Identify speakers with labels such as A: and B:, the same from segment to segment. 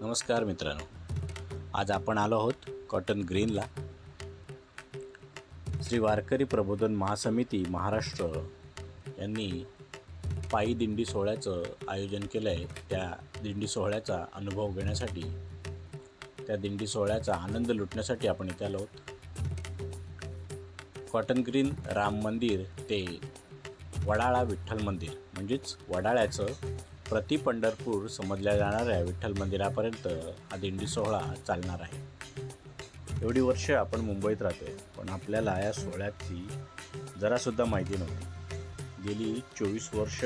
A: नमस्कार मित्रांनो. आज आपण आलो आहोत कॉटन ग्रीनला श्री वारकरी प्रबोधन महासमिती महाराष्ट्र यांनी पायी दिंडी सोहळ्याचं आयोजन केलं आहे त्या दिंडी सोहळ्याचा अनुभव घेण्यासाठी त्या दिंडी सोहळ्याचा आनंद लुटण्यासाठी आपण इथे आलो आहोत. कॉटन ग्रीन राम मंदिर ते वडाळा विठ्ठल मंदिर म्हणजेच वडाळ्याचं प्रति पंढरपूर समजल्या जाणाऱ्या विठ्ठल मंदिरापर्यंत हा दिंडी सोहळा चालणार आहे. एवढी वर्ष आपण मुंबईत राहतोय पण आपल्याला या सोहळ्याची जरासुद्धा माहिती नव्हती. गेली चोवीस वर्ष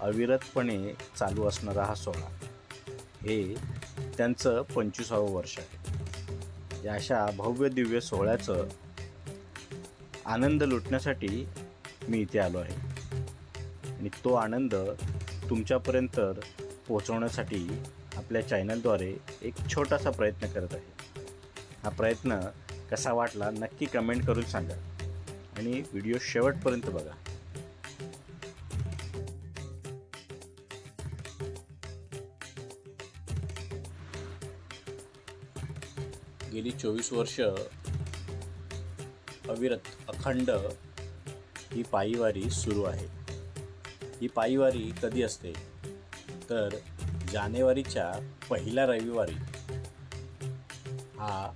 A: अविरतपणे चालू असणारा हा सोहळा हे त्यांचं पंचवीसावं वर्ष आहे. या अशा भव्य दिव्य सोहळ्याचं आनंद लुटण्यासाठी मी इथे आलो आहे. आणि तो आनंद तुमच्यापर्यंत पोचवण्यासाठी आपल्या चॅनलद्वारे एक छोटासा प्रयत्न करत आहे. हा प्रयत्न कसा वाटला नक्की कमेंट करून सांगा आणि व्हिडिओ शेवटपर्यंत बघा. गेली चोवीस वर्ष अविरत अखंड ही पायीवारी सुरू आहे. ही पायीवारी कधी असते? तर जानेवारीच्या पहिल्या रविवारी हा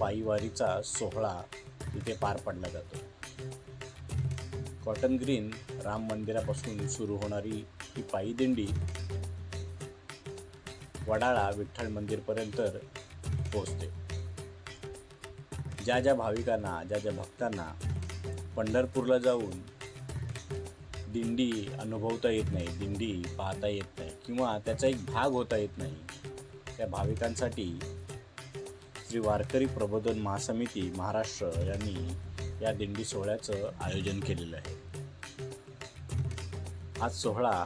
A: पायीवारीचा सोहळा तिथे पार पडला जातो. कॉटन ग्रीन राम मंदिरापासून सुरू होणारी ही पायी दिंडी वडाळा विठ्ठल मंदिरपर्यंत पोहोचते. ज्या ज्या भाविकांना ज्या ज्या भक्तांना पंढरपूरला जाऊन दिंडी अनुभवता येत नाही दिंडी पाहता येत नाही किंवा त्याचा एक भाग होता येत नाही. त्या भाविकांसाठी श्री वारकरी प्रबोधन महासमिती महाराष्ट्र यांनी या दिंडी सोहळ्याचं आयोजन केलेलं आहे. आज सोहळा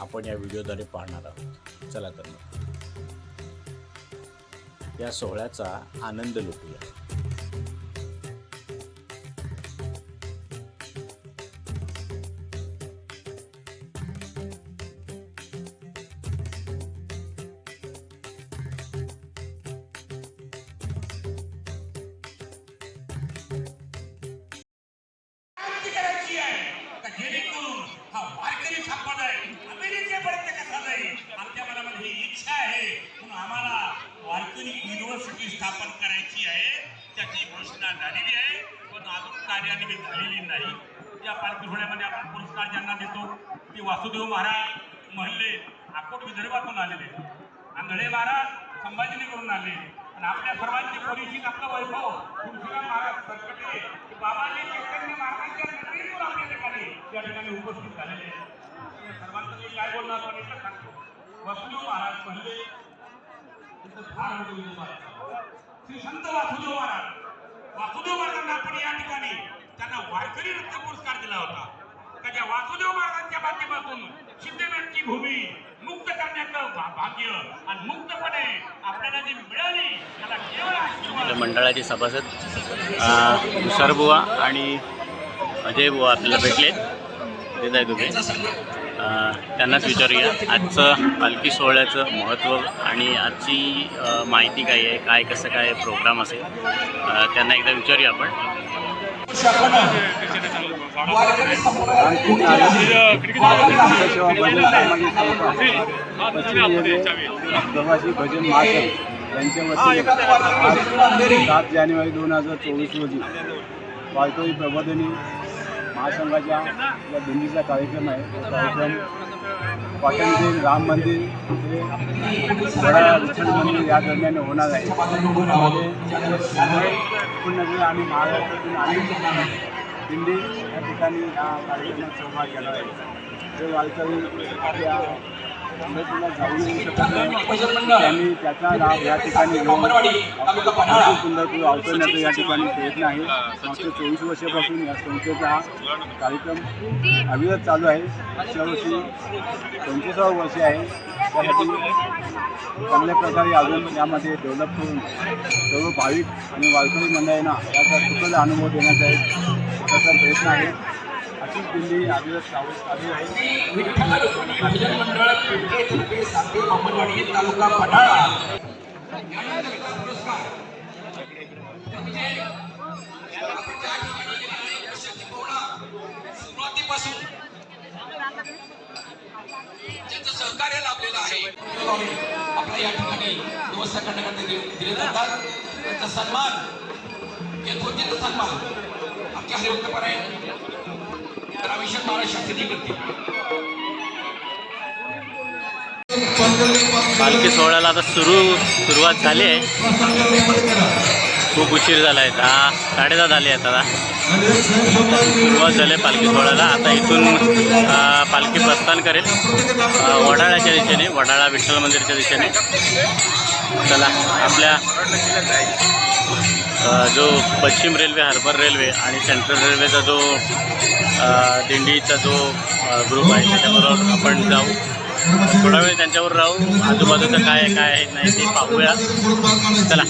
A: आपण या व्हिडिओद्वारे पाहणार आहोत. चला तर मग. या सोहळ्याचा आनंद लुटूया.
B: वारकरी आहे अमेरिकेपर्यंत कसा जाईल? आमच्या मनामध्ये इच्छा आहे. म्हणून आम्हाला वारकरी युनिव्हर्सिटी स्थापन करायची आहे. त्याची घोषणा झालेली आहे. पण अजून कार्यान्वित झालेली नाही. त्या पालखी सोहळ्यामध्ये आपण पुरस्कार ज्यांना देतो ते वासुदेव महाराज महल्ले अकोट विदर्भातून आलेले आंधळे महाराज संभाजीनगरून आले आणि आपल्या सर्वांची परिचित आपलं वैभव. तुळशीराम महाराज सरकटे बाबाजी चैतन्य महाराजांच्या आपल्या ठिकाणी या ठिकाणी उपस्थित झालेले आहेत. काय बोलणार महाराज पहिले फार श्री संत वासुदेव महाराज. वासुदेव महाराजांना आपण या ठिकाणी त्यांना वारकरी पुरस्कार दिला होता. का ज्या वासुदेव महाराजांच्या माध्यमातून भूमी मुक्त करण्याचं भाग्य आणि मुक्तपणे आपल्याला जी मिळाली त्याला केवळ आशीर्वाद.
A: मंडळाचे सभासद तुषारबुवा आणि अजय बुवा आपल्याला भेटले. देत आहे तुम्ही त्यांनाच विचारूया. आजचं पालखी सोहळ्याचं महत्त्व आणि आजची माहिती काय आहे? काय कसं काय प्रोग्राम असेल? त्यांना एकदा विचारूया आपण.
C: प्रवासी भजन महासंघ यांच्या वतीने सात जानेवारी दोन हजार चोवीस रोजी वाळतोळी प्रबोधिनी महासंघाच्या या दिंडीचा कार्यक्रम आहे. तो कार्यक्रम कॉटनगिरी राम मंदिर हे वडा विठ्ठल मंदिर या दरम्यान होणार आहे. त्यामध्ये मुंबई आणि महाराष्ट्रातून अनेक दिंडी या ठिकाणी या कार्यक्रमात सहभाग घेणार आहे. जे वारकरी आपल्या त्यांनी त्याचा लाभ या ठिकाणी घेऊन पंढरपूर अवतरण्याचा या ठिकाणी प्रयत्न आहे मागच्या चोवीस वर्षापासून या संस्थेचा हा कार्यक्रम अविरत चालू आहे. मागच्या वर्षी पंचवीसावं वर्ष आहे. त्यासाठी चांगल्या प्रकारे अजून यामध्ये डेव्हलप करून सर्व भाविक आणि वारकरी मंडळींना याचा सुखद अनुभव देण्याचा एक प्रयत्न आहे. अशीच दिल्ली आदिवासी चालू चालू आहे.
B: विठ्ठल भजन मंडळ पिंपळे खुर्पे तालुका पटाळा
D: सुरुवातीपासून ज्यांचं सहकार्य लाभलेलं आहे आपल्या या ठिकाणी व्यवस्था करण्याकरता दिले जातात त्यांचा सन्मान यथोचित सन्मान आमच्या हरिभक्तपणे रामेश्वर महाराज शास्त्रीजी करते
A: पालखी सोहळ्याला आता सुरू सुरुवात झाली आहे. खूप उशीर झाला आहे दहा साडेदहा झाले आहेत आता. सुरुवात झाली आहे पालखी सोहळ्याला. आता इथून पालखी प्रस्थान करेल. वडाळ्याच्या दिशेने वडाळा विठ्ठल मंदिरच्या दिशेने. चला आपल्या जो पश्चिम रेल्वे हार्बर रेल्वे आणि सेंट्रल रेल्वेचा जो दिंडीचा जो ग्रुप आहे त्याच्याबरोबर आपण जाऊ. थोडा वेळ त्यांच्यावर राहू. आजूबाजूचं काय आहे काय आहे नाही ते पाहूया. चला.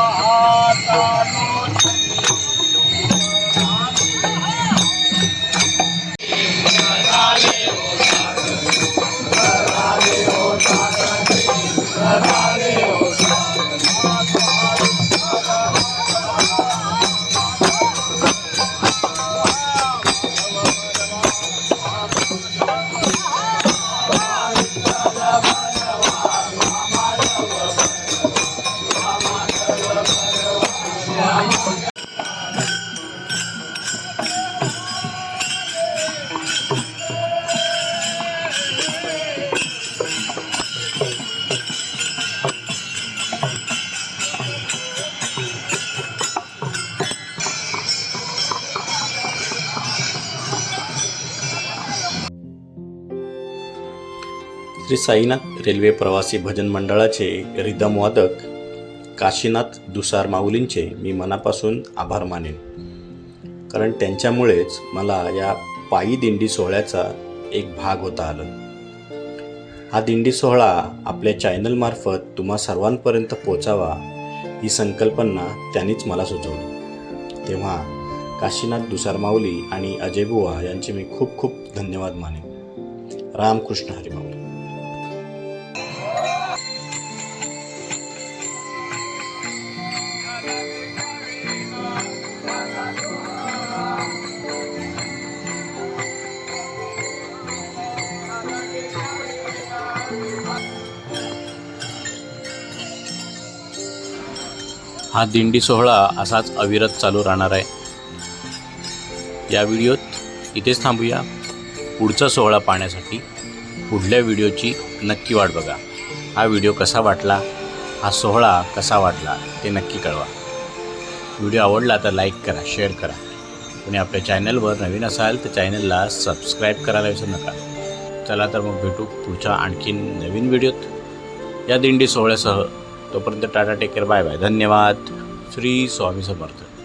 A: 아. श्री साईनाथ रेल्वे प्रवासी भजन मंडळाचे रिदम वादक काशीनाथ दुसार माऊलींचे मी मनापासून आभार मानेन. कारण त्यांच्यामुळेच मला या पायी दिंडी सोहळ्याचा एक भाग होता आलं. हा दिंडी सोहळा आपल्या चॅनलमार्फत तुम्हा सर्वांपर्यंत पोचावा ही संकल्पना त्यांनीच मला सुचवली. तेव्हा काशीनाथ दुसार माऊली आणि अजय बुवा यांचे मी खूप खूप धन्यवाद मानेन. रामकृष्ण हरिमाऊली हा दिंडी सोहळा असाच अविरत चालू राहणार आहे. या व्हिडिओत इथेच थांबूया. पुढचा सोहळा पाहण्यासाठी पुढल्या व्हिडिओची नक्की वाट बघा. हा व्हिडिओ कसा वाटला? हा सोहळा कसा वाटला? ते नक्की कळवा. व्हिडिओ आवडला तर लाईक करा शेअर करा. आणि आपल्या चॅनलवर नवीन असाल तर चॅनलला सबस्क्राईब करायला विसरू नका. चला तर मग भेटू पुढच्या आणखीन नवीन व्हिडिओत. या दिंडी सोहळ्यासह तोपर्यंत tata take care bye bye. धन्यवाद. श्री स्वामी समर्थ.